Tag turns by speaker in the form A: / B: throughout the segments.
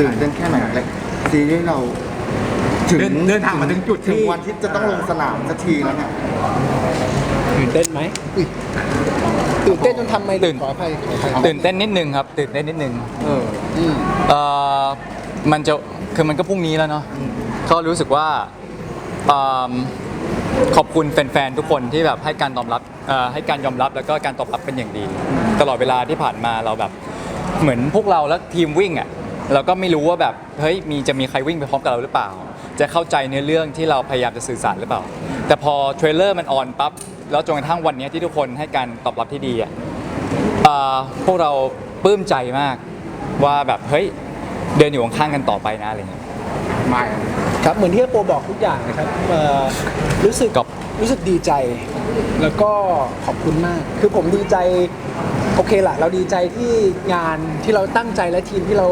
A: ตื่นเต้นแค่ไหนและซีรีส์เราถึง
B: เดินเดินทางมาถึงจุด
A: ถึง
B: ที่
A: วันที่จะต้องลงสนามสักทีแล้วเนี่ย
C: ตื่นเต้นไหมอุ๊ยตื่นเต้นจนทำไม่
D: ตื่น
C: ขออภัยขออภัย
D: ตื่นเต้นนิดนึงครับ ตื่นเต้นนิดนึง
A: เออ
C: อืม
D: เอ่อมันจะคือมันก็พรุ่งนี้แล้วเนาะก็รู้สึกว่าอืมขอบคุณแฟนๆทุกคนที่แบบให้การตอบรับเอ่อให้การยอมรับแล้วก็การตอบรับเป็นอย่างดี ตลอดเวลาที่ผ่านมาเราแบบ เหมือนพวกเราและทีมวิ่งอะ เราก็ไม่รู้ว่าแบบเฮ้ยมีจะมีใครวิ่งไปพร้อมกับเราหรือเปล่า จะเข้าใจเนื้อเรื่องที่เราพยายามจะสื่อสารหรือเปล่า แต่พอเทรลเลอร์มันออนปั๊บแล้วจนกระทั่งวันเนี้ยที่ทุกคนให้การตอบรับที่ดีอะเอ่อพวกเราปลื้มใจมากว่าแบบเฮ้ยเดินอยู่ข้างๆกันต่อไปนะอะไรเงี้ย
B: ไม่
C: ครับเหมือนที่โปบอกทุกอย่างนะครับเอ่อรู้สึก
D: กับ
C: รู้สึกดีใจ แล้วก็ขอบคุณมาก คือผมดีใจโอเคละเราดีใจที่งานที่เราตั้งใจและทีมที่เรา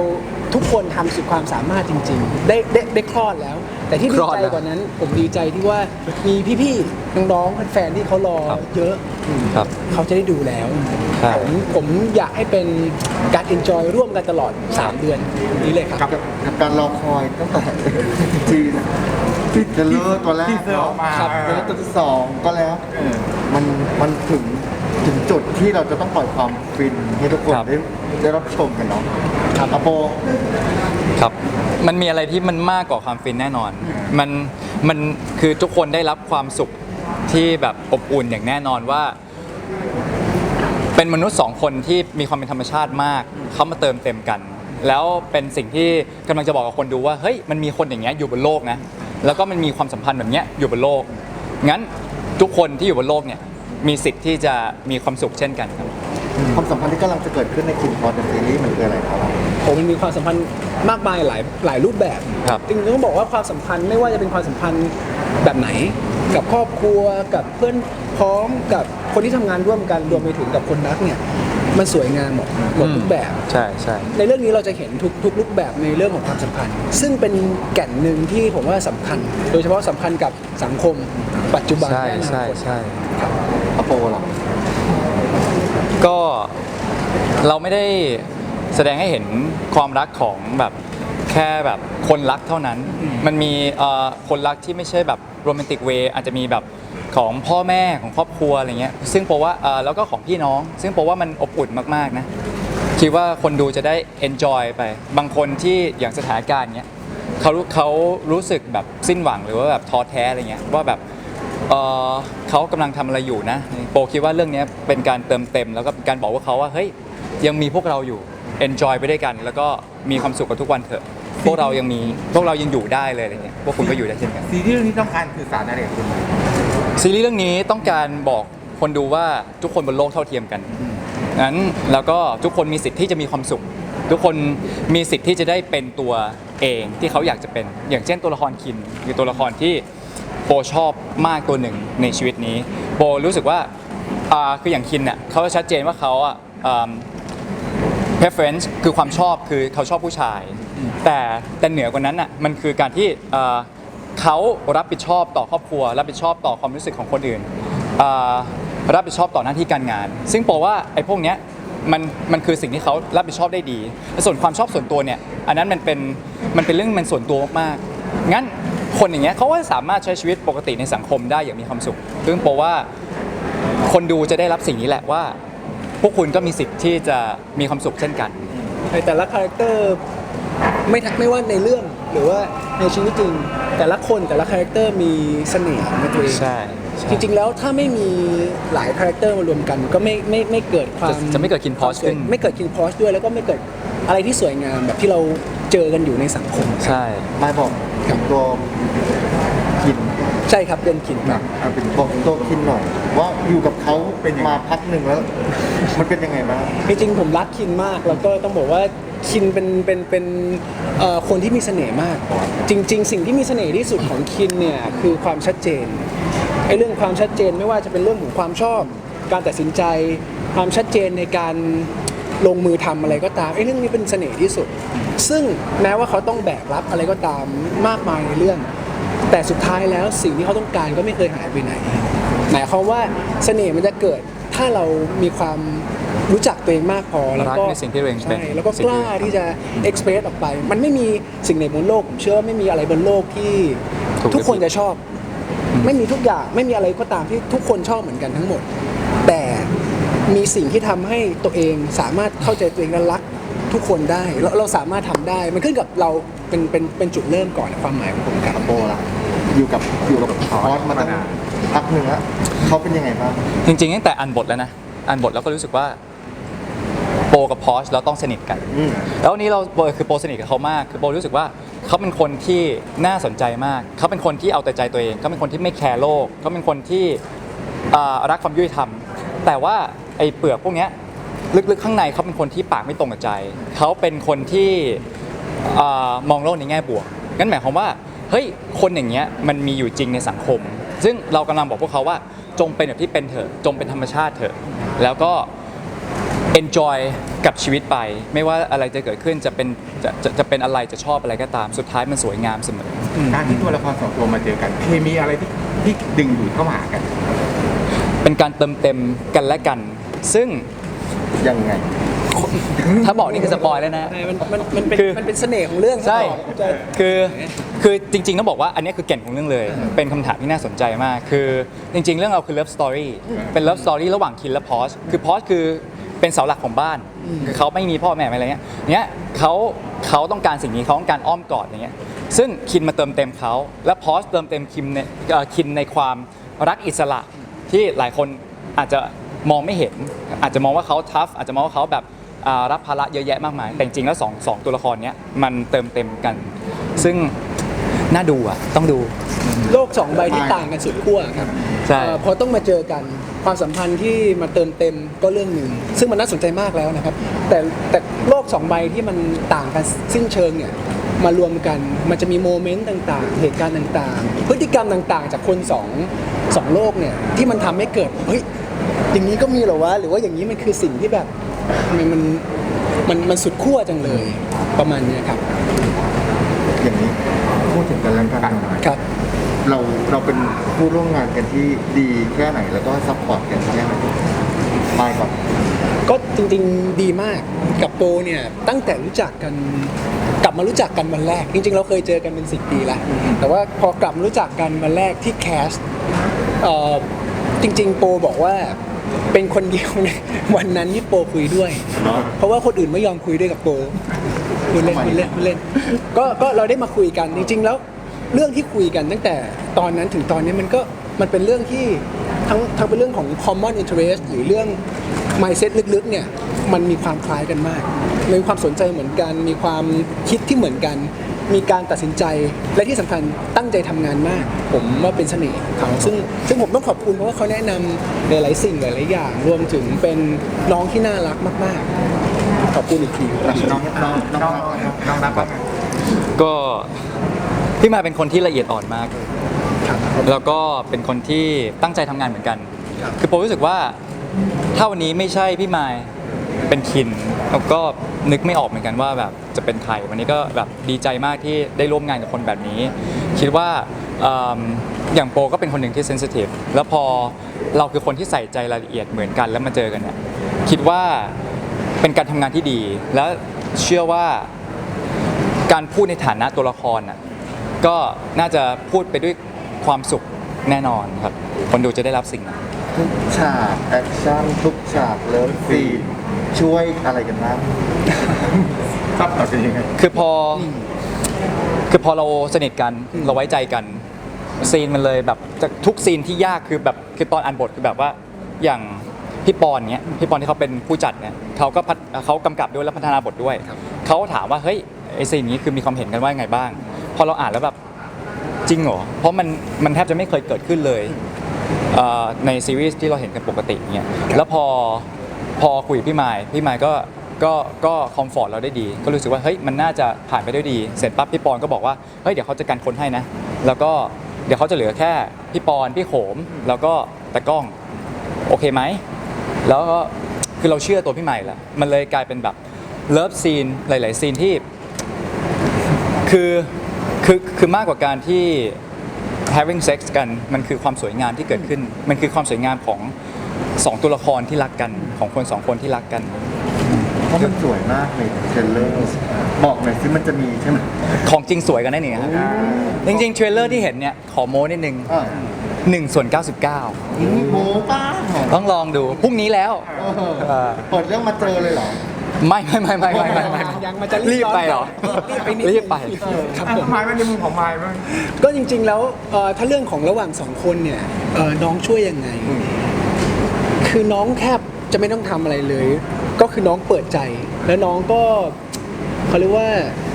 C: ทุกคนทำสุดความสามารถจริง ๆ ได้ได้ได้คลอดแล้ว แต่ที่ดี
D: คลอด
C: ใจ
D: แล้ว
C: กว่านั้น ผมดีใจที่ว่ามีพี่ๆน้องๆแฟนๆที่เขารอ
D: ครับ
C: เยอะ
D: ครับ
C: เขาจะได้ดูแล้ว
D: ใช่
C: ผมผมอยากให้เป็นการ enjoy ร่วมกันตลอด 3 เดือนนี้เลยครับ
A: กับกับการรอคอยตั้งแต่ทีที่จะเลิกตัวแรก
B: ที่เซอร์ออกมา
A: ครับ
B: เออ
A: แล้วตัวที่สองก็แล้ว
B: เออ
A: มันมันถึง ถึงจุดที่เราจะต้องปล่อยความฟินให้ทุกคน
D: ครับ
A: ได้ได้รับชมกันเนาะครับอโป
D: ครับ มันมีอะไรที่มันมากกว่าความฟินแน่นอน มัน มันคือทุกคนได้รับความสุขที่แบบอบอุ่นอย่างแน่นอนว่า เป็นมนุษย์สองคนที่มีความเป็นธรรมชาติมาก เขามาเติมเต็มกัน แล้วเป็นสิ่งที่กำลังจะบอกกับคนดูว่า เฮ้ย มันมีคนอย่างเงี้ยอยู่บนโลกนะ แล้วก็มันมีความสัมพันธ์แบบเนี้ยอยู่บนโลก งั้นทุกคนที่อยู่บนโลกเนี่ย มีสิทธิ์ที่จะมีความสุขเช่นกันครับ
A: ความสัมพันธ์ที่กำลังจะเกิดขึ้นในคินพอดซีรีส์มันคืออะไรครับ
C: ผมมันมีความสัมพันธ์มากมายหลายหลายรูปแบบ
D: ครับ
C: จริงๆต้องบอกว่าความสัมพันธ์ไม่ว่าจะเป็นความสัมพันธ์แบบไหน กับครอบครัวกับเพื่อนพ้องกับคนที่ทำงานร่วมกันรวมไปถึงกับคนรักเนี่ยมันสวยงามหมดหมดทุกแบบ
D: ใช่ใช่
C: ในเรื่องนี้เราจะเห็นทุกทุกรูปแบบในเรื่องของความสัมพันธ์ ซึ่งเป็นแก่นหนึ่งที่ผมว่าสำคัญ โดยเฉพาะสำคัญกับสังคม ปัจจุบัน
D: ใช่
C: และอนา
D: ใช่
C: คต
D: ใช่
A: อโปเหรอ
D: ก็เราไม่ได้แสดงให้เห็นความรักของแบบแค่แบบคนรักเท่านั้น มันมีเอ่อคนรักที่ไม่ใช่แบบโรแมนติกเวย์อาจจะมีแบบของพ่อแม่ของครอบครัวอะไรเงี้ยซึ่งเพราะว่าเอ่อแล้วก็ของพี่น้อง ซึ่งเพราะว่ามันอบอุ่นมากๆนะคิดว่าคนดูจะได้ enjoy ไป บางคนที่อย่างสถานการณ์เนี้ยเขารู้เขารู้สึกแบบสิ้นหวังหรือว่าแบบท้อแท้อะไรเงี้ยว่าแบบ เอ่อเขากำลังทำอะไรอยู่นะ โปคิดว่าเรื่องนี้เป็นการเติมเต็ม แล้วก็เป็นการบอกว่าเขาว่าเฮ้ยยังมีพวกเราอยู่ enjoy ไปด้วยกัน แล้วก็มีความสุขกับทุกวันเถอะ พวกเรายังมีพวกเรายังอยู่ได้เลยอะไรเงี้ยพวกคุณก็อยู่ได้เช่นกัน
B: ซีรีส์เรื่องนี้ต้องการสื่อสารอะไรกับคุณ
D: ซีรีส์เรื่องนี้ต้องการบอกคนดูว่าทุกคนบนโลกเท่าเทียมกันงั้นแล้วก็ทุกคนมีสิทธิ์ที่จะมีความสุข ทุกคนมีสิทธิ์ที่จะได้เป็นตัวเองที่เขาอยากจะเป็น อย่างเช่นตัวละครคินคือตัวละครที่ โบชอบมากตัวหนึ่งในชีวิตนี้โบรู้สึกว่าอ่าคืออย่างคินน่ะเขาชัดเจนว่าเขาอะ preference คือความชอบคือเขาชอบผู้ชาย แต่แต่เหนือกว่านั้นอะมันคือการที่เขารับผิดชอบต่อครอบครัว รับผิดชอบต่อความรู้สึกของคนอื่นรับผิดชอบต่อหน้าที่การงาน ซึ่งแปว่าไอ้พวกเนี้ยมันมันคือสิ่งที่เขารับผิดชอบได้ดีและส่วนความชอบส่วนตัวเนี่ยอันนั้นมันเป็นมันเป็นเรื่องมันส่วนตัวมากๆงั้น คนอย่างเงี้ยเขาก็สามารถใช้ชีวิตปกติในสังคมได้อย่างมีความสุข ซึ่งแปลว่าคนดูจะได้รับสิ่งนี้แหละว่า พวกคุณก็มีสิทธิ์ที่จะมีความสุขเช่นกัน
C: ในแต่ละคาแรคเตอร์ไม่ทักไม่ว่าในเรื่องหรือว่าในชีวิตจริง แต่ละคนแต่ละคาแรคเตอร์มีเสน่ห์ในตัวเอง
D: ใช่ใช่
C: จริงๆแล้วถ้าไม่มีหลายคาแรคเตอร์มารวมกัน ก็ไม่ไม่ไม่เกิดความ
D: จะจะไม่เกิด Kin Posh
C: ควาสวย
D: ขึ้น
C: ไม่เกิดคินพอชด้วยแล้วก็ไม่เกิดอะไรที่สวยงามแบบที่เรา เจอกันอยู่ในสังคม
D: ใช่
A: ไม่บอกถึงตัวคิน
C: ใช่ครับเป็นคิน
A: นะเอาเป็นบอกตัวคินหน่อย ว่าอยู่กับเขาเป็นมาพักหนึ่งแล้ว มันเป็นยังไงบ้าง
C: จริงๆผมรักคินมากแล้วก็ต้องบอกว่าคินเป็นเป็นเป็นเอ่อคนที่มีเสน่ห์มาก จริง ๆ สิ่งที่มีเสน่ห์ที่สุดของคินเนี่ยคือความชัดเจนไอ้เรื่องความชัดเจนไม่ว่าจะเป็นเรื่องของความชอบ การตัดสินใจ ความชัดเจนในการ ลงมือทำอะไรก็ตามไอ้เรื่องนี้เป็นเสน่ห์ที่สุด ซึ่งแม้ว่าเขาต้องแบกรับอะไรก็ตามมากมายในเรื่อง แต่สุดท้ายแล้วสิ่งที่เขาต้องการก็ไม่เคยหายไปไหนหมายความว่าเสน่ห์มันจะเกิดถ้าเรามีความรู้จักตัวเองมากพอแล้วก็
D: รักในสิ่งที่ตัวเองเป็น
C: ใช่แล้วก็
D: สิ่ง
C: ก
D: ที่
C: ล้าที่จะ express ออกไป มันไม่มีสิ่งไหนบนโลกผมเชื่อว่าไม่มีอะไรบนโลกที่
D: ถูก
C: ทุกคนจะชอบ ไม่มีทุกอย่างไม่มีอะไรก็ตามที่ทุกคนชอบเหมือนกันทั้งหมด แต่ มีสิ่งที่ทำให้ตัวเองสามารถเข้าใจตัวเองและรักทุกคนได้เราเราสามารถทำได้ มันขึ้นกับเราเป็นเป็นเป็นจุดเริ่มก่อนความหมายของผมครับ
A: กับโปล่ะอยู่กับอยู่กับพอสมาตั้งพักหนึ่งแล้วเขาเป็นยังไงบ้าง
D: จริงๆตั้งแต่อ่านบทแล้วนะอ่านบทแล้วก็รู้สึกว่าโปกับพอชเราต้องสนิทกัน
A: อืม
D: แล้ววันนี้เราโปคือโปสนิทกับเขามาก คือโปรู้สึกว่าเขาเป็นคนที่น่าสนใจมาก เขาเป็นคนที่เอาแต่ใจตัวเองเขาเป็นคนที่ไม่แคร์โลกเขาเป็นคนที่อ่ารักความยุติธรรม แต่ว่า ไอ้เปลือกพวกเนี้ยลึกๆข้างในเขาเป็นคนที่ปากไม่ตรงกับใจ เขาเป็นคนที่อามองโลกในแง่บวกงั้นหมายความว่าเฮ้ยคนอย่างเงี้ยมันมีอยู่จริงในสังคม ซึ่งเรากำลังบอกพวกเขาว่าจงเป็นแบบที่เป็นเถอะจงเป็นธรรมชาติเถอะแล้วก็ enjoy กับชีวิตไป ไม่ว่าอะไรจะเกิดขึ้นจะเป็นจะจะจะเป็นอะไรจะชอบอะไรก็ตามสุดท้ายมันสวยงามเสมอ
B: การที่ตัวละครสองตัวมาเจอกันเคมีอะไรที่ที่ดึงดูดเข้ามาหากัน
D: เป็นการเติมเต็มกันและกัน ซึ่ง
A: ยังไง
D: ถ้าบอกนี่คือสปอยแล้วนะ
C: ใช่มันมันมันเป็น
D: คือ
C: มันเป็นเสน่ห์ของเรื่อง
D: ใช่
C: ครับผม
D: คือ คือจริงๆ ต้องบอกว่าอันนี้คือแก่นของเรื่องเลย เป็นคำถามที่น่าสนใจมาก คือจริง ๆ เรื่องเราคือ love story เป็น love story ระหว่างคินและพอสคือพอสคือเป็นเสาหลักของบ้านคือเขาไม่มีพ่อแม่อะไรเงี้ย เนี้ยเขาเขาต้องการสิ่งนี้เขาต้องการอ้อมกอดอย่างเงี้ย ซึ่งคินมาเติมเต็มเขา และพอสเติมเต็มคิมในเอ่อคินในความรักอิสระที่หลายคนอาจจะ มองไม่เห็น อาจจะมองว่าเขาทัฟอาจจะมองว่าเขาแบบอ่ารับภาระเยอะแยะมากมาย แต่จริงๆแล้วสองสองตัวละครเนี้ยมันเติมเต็มกัน ซึ่งน่าดูอะ ต้องดู
C: โลกสองใบที่ต่างกันสุดขั้วครับ
D: ใช่
C: เอ่อพอต้องมาเจอกันความสัมพันธ์ที่มาเติมเต็มก็เรื่องหนึ่งซึ่งมันน่าสนใจมากแล้วนะครับ แต่แต่โลกสองใบที่มันต่างกันสิ้นเชิงเนี่ยมารวมกันมันจะมีโมเมนต์ต่างๆ เหตุการณ์ต่างๆ พฤติกรรมต่างๆ จากคนสองสองโลกเนี่ยที่มันทำให้เกิดเฮ้ย อย่างนี้ก็มีเหรอวะหรือว่าอย่างนี้มันคือสิ่งที่แบบมันมันมันมันสุดขั้วจังเลยประมาณเนี้ยครับ
A: อย่างนี้พูดถึงกันและกันหน่อย
C: ครับ
A: เราเราเป็นผู้ร่วมงานกันที่ดีแค่ไหนแล้วก็ซัพพอร์ตกันแค่ไหนไปก่อน
C: ก็จริงๆดีมากกับโปเนี่ยตั้งแต่รู้จักกันกลับมารู้จักกันวันแรก จริงๆ เราเคยเจอกันเป็นสิปีแล้ว แต่ว่าพอกลับมารู้จักกันวันแรกที่แคสเอ่อจริง ๆ โปบอกว่า เป็นคนเดียวในวันนั้นที่โปคุยด้วย เพราะว่าคนอื่นไม่ยอมคุยด้วยกับโปคุณเล่นคุณเล่นคุณเล่นก็ก็เราได้มาคุยกันจริง ๆ แล้วเรื่องที่คุยกันตั้งแต่ตอนนั้นถึงตอนนี้มันก็มันเป็นเรื่องที่ทั้งทั้งเป็นเรื่องของ common interest หรือเรื่อง mindset ลึกๆเนี่ยมันมีความคล้ายกันมากมีความสนใจเหมือนกัน มีความคิดที่เหมือนกัน มีการตัดสินใจและที่สำคัญตั้งใจทำงานมาก ผมว่าเป็นเสน่ห์ของเขาซึ่งซึ่งผมต้องขอบคุณเพราะว่าเขาแนะนำหลายๆสิ่งหลายๆอย่าง รวมถึงเป็นน้องที่น่ารักมากๆ ขอบคุณอีกที
A: น้องน้องน้องน้อง
B: น้องรับว่าไง
D: ก็พี่มายเป็นคนที่ละเอียดอ่อนมาก แล้วก็เป็นคนที่ตั้งใจทำงานเหมือนกัน คือผมรู้สึกว่าถ้าวันนี้ไม่ใช่พี่มาย เป็นคินแล้วก็นึกไม่ออกเหมือนกันว่าแบบจะเป็นใครวันนี้ก็แบบดีใจมากที่ได้ร่วมงานกับคนแบบนี้ คิดว่าเอิ่มอย่างโปก็เป็นคนหนึ่งที่เซนซิทีฟแล้วพอเราคือคนที่ใส่ใจรายละเอียดเหมือนกันแล้วมาเจอกันเนี่ยคิดว่าเป็นการทำงานที่ดี แล้วเชื่อว่าการพูดในฐานะตัวละครน่ะก็น่าจะพูดไปด้วยความสุขแน่นอนครับ คนดูจะได้รับสิ่งนั้น
A: ทุกฉาก แอคชั่น ทุกฉากเลิฟซีน ช่วยอะไรกันบ้าง
B: ซับต่อกันยังไง
D: คือพออคือพอเราสนิทกันเราไว้ใจกัน ซีนมันเลยแบบจากทุกซีนที่ยากคือแบบคือตอนอ่านบทคือแบบว่าอย่างพี่ปอนเนี้ยพี่ปอนที่เขาเป็นผู้จัดเนี่ยเขาก็พัฒเขากำกับด้วยและพัฒนาบทด้วยเขาถามว่าเฮ้ยไอซีนนี้คือมีความเห็นกันว่ายังไงบ้าง พอเราอ่านแล้วแบบจริงเหรอเพราะมันมันแทบจะไม่เคยเกิดขึ้นเลยเอ่อในซีรีส์ที่เราเห็นกันปกติเนี่ยแล้วพอ พอคุยกับพี่ไมายพี่ไมายก็ก็ก็คอมฟอร์ตเราได้ดี ก็รู้สึกว่าเฮ้ยมันน่าจะผ่านไปด้วยดีเสร็จปั๊บพี่ปอนก็บอกว่าเฮ้ยเดี๋ยวเขาจะกันคนให้นะ แล้วก็เดี๋ยวเขาจะเหลือแค่พี่ปอนพี่โขมแล้วก็ตะกล้องโอเคไหมแล้วก็คือเราเชื่อตัวพี่ใหม่ละมันเลยกลายเป็นแบบเลิฟซีนหลาย ๆ ซีนที่คือคือคือมากกว่าการที่ having sex กันมันคือความสวยงามที่เกิดขึ้น มันคือความสวยงามของ สองตัวละครที่รักกันของคนสองคนที่รักกัน
A: เพราะมันสวยมากเลยเทรลเลอร์บอกหน่อยสิมันจะมีใช่ไหม
D: ของจริงสวยกันแน่นี่ครับจริงๆเทรลเลอร์ที่เห็นเนี่ยขอโม้นิดนึง
A: อ่า
D: 1ส่วน99
A: โม้ป้า
D: ต้องลองดูพรุ่งนี้แล้ว
A: เออ เปิดเรื่องมาเจอเลยเหรอ
D: ไม่ไม่ไม่ไม่ไม่ไม่ไม่
C: ยังมันจะ
D: รีบไปเหรอ
C: รีบไปนิดนึง
D: รีบไป
C: ครับ
B: อะ
C: ผม
B: มายมันในมุมของมายมั้าง
C: ก็จริงๆแล้วเอ่อถ้าเรื่องของระหว่างสองคนเนี่ยเอ่อน้องช่วยยังไง คือน้องแทบจะไม่ต้องทำอะไรเลย ก็คือน้องเปิดใจ แล้วน้องก็เขาเรียกว่า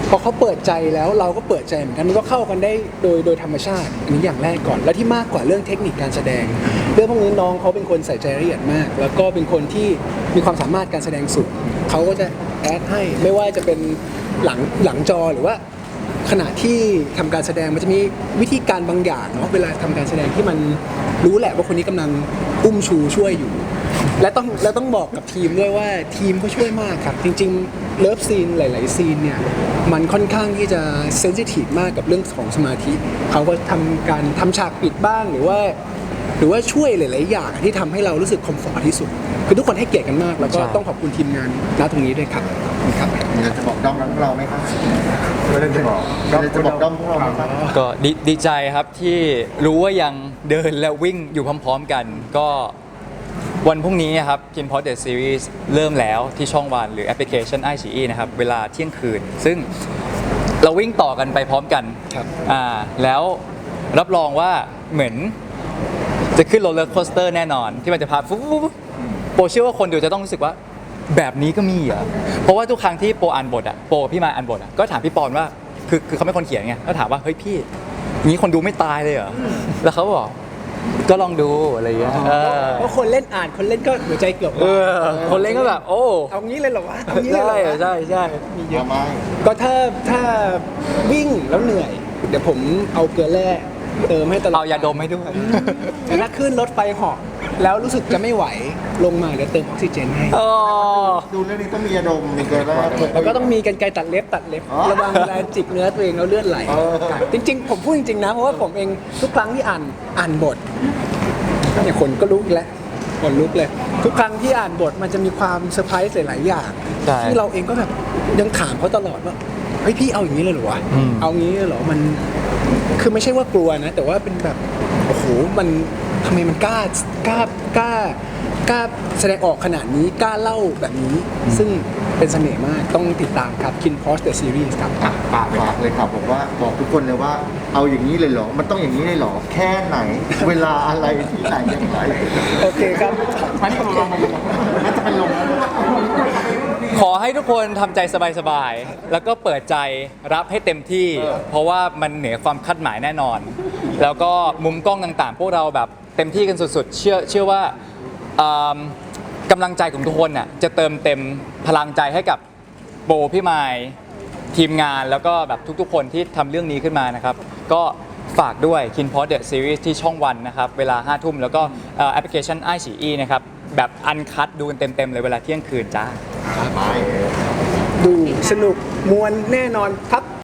C: พอเขาเปิดใจแล้วเราก็เปิดใจเหมือนกันมันก็เข้ากันได้โดยโดยธรรมชาติอันนี้อย่างแรกก่อน และที่มากกว่าเรื่องเทคนิคการแสดง เรื่องพวกนี้น้องเขาเป็นคนใส่ใจรายละเอียดมาก แล้วก็เป็นคนที่มีความสามารถการแสดงสูงเขาก็จะแอดให้ไม่ว่าจะเป็นหลังหลังจอหรือว่า ขณะที่ทำการแสดงมันจะมีวิธีการบางอย่างเนาะเวลาทำการแสดงที่มันรู้แหละว่าคนนี้กำลังอุ้มชูช่วยอยู่ และต้องและต้องบอกกับทีมด้วยว่าทีมก็ช่วยมากครับ จริงๆเลิฟซีนหลาย ๆ ซีนเนี่ยมันค่อนข้างที่จะเซนซิทีฟมากกับเรื่องของสมาธิเขาก็ทำการทำฉากปิดบ้างหรือว่า หรือว่าช่วยหลาย ๆ อย่างที่ทำให้เรารู้สึกคอมฟอร์ทที่สุด คือทุกคนให้เกียรติกันมาก แล้วก็
D: ใช่
C: ต้องขอบคุณทีมงานณตรงนี้ด้วยครับขอบ คุณครับ
A: มีอะไรจะบอกด้อมพวกเราไหมครับ
B: ไม่ได้จะบอก
A: มีอะไรจะบอกด้อมพวกเราไหมครับ
D: ก็ดีดีใจครับที่รู้ว่ายังเดินและวิ่งอยู่พร้อมๆกัน ก็วันพรุ่งนี้ครับ k i n p o t The Series เริ่มแล้วที่ช่องวันหรือแอปพลิเคชัน i อ e นะครับ เวลาเที่ยงคืน ซึ่งเราวิ่งต่อกันไปพร้อมกัน
C: ครับ
D: อ่าแล้วรับรองว่าเหมือนจะขึ้นโรลเลอร์โคสเตอร์แน่นอน ที่มันจะพาฟุ๊บฟุ๊บฟุ๊บโปรเชื่อว่าคนดูจะต้องรู้สึกว่า แบบนี้ก็มีเหรอเพราะว่าทุกครั้งที่โปรอ่านบทอะโปรกับพี่มาอ่านบทอะก็ถามพี่ปอนว่าคือคือเขาเป็นคนเขียนไงก็ถามว่าเฮ้ยพี่นี้คนดูไม่ตายเลยเหรอแล้วเขาบอกก็ลองดูอะไรอย่างเงี้ยเออ
C: เพราะคนเล่นอ่านคนเล่นก็หัวใจเกือบ
D: เอ
C: วาย
D: อคนเล่นก็แบบโอ้
C: เอางี้เลยเหรอวะเอางี้เลยเหร
D: ใช่
C: อวะ
D: ใช่ใช่
C: มีเยอะ
A: มาไม่
C: ก็ถ้าถ้าวิ่งแล้วเหนื่อย เดี๋ยวผมเอาเกลือแร่เติมให้ตลอด
D: เอายาดมให้ด้วย
C: แต่ถ้าขึ้นรถไฟเหาะ แล้วรู้สึกจะไม่ไหวลงมาเดี๋ยวเติมออกซิเจนให้
D: อ๋อ
A: ดูเรื่องนี้ต้องมียาดมมีเกลือแร่
C: แล้วก็ต้องมีกันไกรตัดเล็บตัดเล็บ
A: อ๋อ
C: ระวังเวลาจิกเนื้อตัวเองแล้วเลือดไหล
A: เออ
C: จริง ๆ ผมพูดจริงๆนะเพราะว่าผมเองทุกครั้งที่อ่านอ่านบทเนี่ยคนก็ลุกแล้วคนลุกเลย ทุกครั้งที่อ่านบทมันจะมีความเซอร์ไพรส์หลายๆอย่าง
D: ใช่
C: ที่เราเองก็แบบยังถามเขาตลอดว่าเฮ้ยพี่เอาอย่างนี้เลยเหรอวะ
D: อืม
C: เอางี้เลยเหรอมัน คือไม่ใช่ว่ากลัวนะ แต่ว่าเป็นแบบโอ้โหมัน ทำไมมันกล้ากล้ากล้ากล้าแสดงออกขนาดนี้กล้าเล่าแบบนี้ ซึ่งเป็นเสน่ห์มากต้องติดตามครับ Kin p o s The Series ครับ
A: อะปากฝากเลยครับบอกว่าบอกทุกคนเลยว่าเอาอย่างนี้เลยเหรอ มันต้องอย่างนี้เลยเหรอ แค่ไหน เวลาอะไรที่ไหนอย่างไร
C: โอเคครับ
B: มันตกลง
A: น่าจะเป็นลมแล้ว
D: ขอให้ทุกคนทำใจสบายๆ แล้วก็เปิดใจรับให้เต็มที่ เพราะว่ามันเหนือความคาดหมายแน่นอน แล้วก็มุมกล้องต่างๆ พวกเราแบบ เต็มที่กันสุดๆ เชื่อเชื่อว่าอืมกำลังใจของทุกคนน่ะจะเติมเต็มพลังใจให้กับโบพี่ไมายทีมงานแล้วก็แบบทุกๆ คนที่ทำเรื่องนี้ขึ้นมานะครับ ก็ฝากด้วย k i n p o t The Series ที่ช่องวันนะครับ เวลา 5 ทุ่มแล้วก็เอ่อแอปพลิเคชัน i อ e นะครับ แบบอันคัดดูกันเต็มๆ เลยเวลาเที่ยงคืนจ้า
A: ไป
C: ดูสนุกมวลแน่นอนครับ